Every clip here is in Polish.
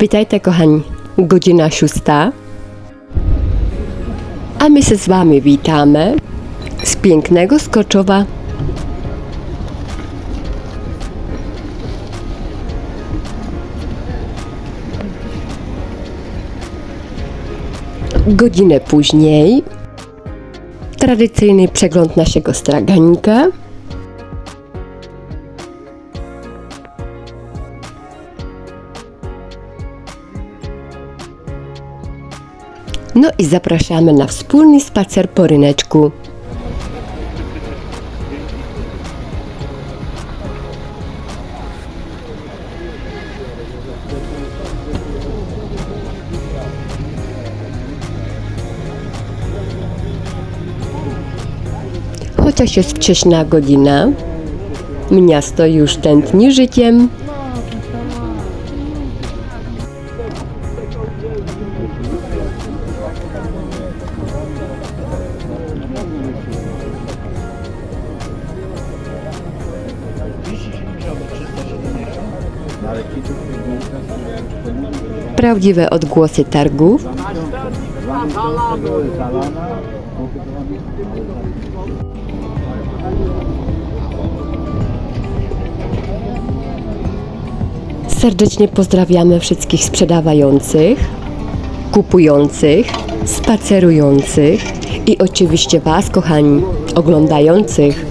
Witajcie kochani, godzina szósta. A my się z wami witamy z pięknego Skoczowa. Godzinę później tradycyjny przegląd naszego straganika. No i zapraszamy na wspólny spacer po ryneczku. Chociaż jest wcześna godzina, miasto już tętni życiem. Prawdziwe odgłosy targów. Serdecznie pozdrawiamy wszystkich sprzedawających, kupujących, spacerujących i oczywiście Was, kochani, oglądających.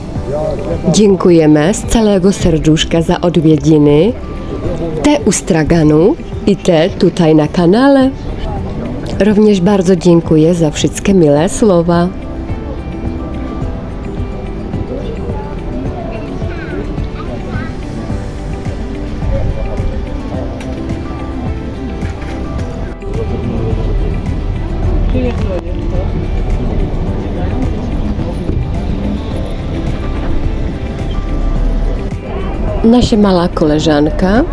Dziękujemy z całego serduszka za odwiedziny, te u straganu i te tutaj na kanale. Również bardzo dziękuję za wszystkie mile słowa. Nasza mała koleżanka.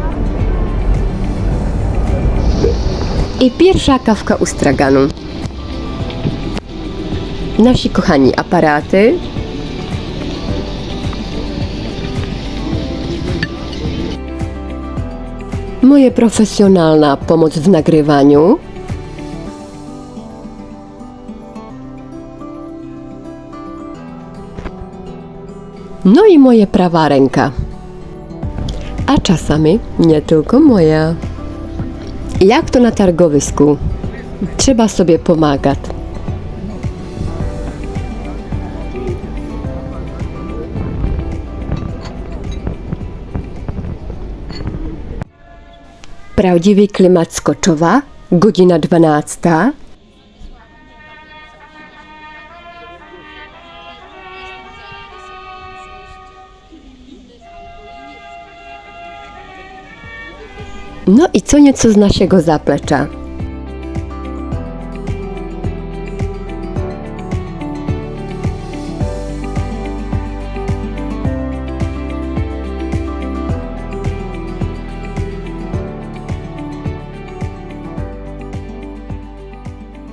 I pierwsza kawka u straganu. Nasi kochani aparaty. Moje profesjonalna pomoc w nagrywaniu. No i moje prawa ręka. A czasami nie tylko moja. Jak to na targowisku? Trzeba sobie pomagać. Prawdziwy klimat Skoczowa, godzina 12. No i co nieco z naszego zaplecza.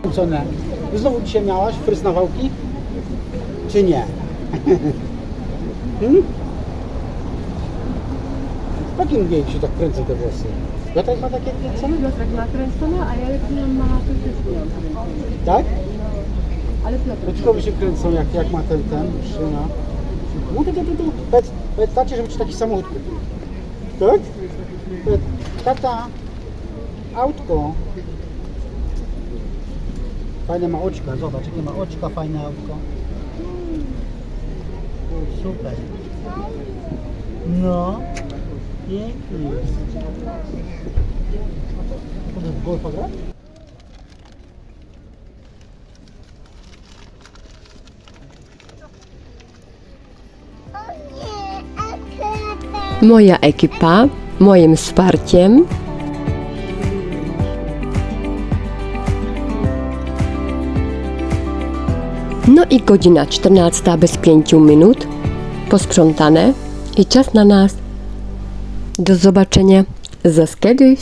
Kręcone. Znowu dzisiaj miałaś fryz na wałki? Czy nie? hmm? W jakim wieku się tak kręcą te włosy? Piotrek ma takie kręcone? Piotrek ma kręcone, a ja jak mam mama, to też. Tak? Ale Piotrek, Dlaczego wy się kręcą jak, jak ma ten, ten, szyna? No to, to, to, to. Tacie, żeby ci taki samochód kupił. Tak? Powiedz, tata, autko. Fajne ma oczka, zobacz, jakie ma oczka, fajne autko. Super. No, pięknie. W golfa? Moja ekipa, moim wsparciem. No i godzina 14 bez 5 minut. Posprzątane i czas na nas. Do zobaczenia za kiedyś.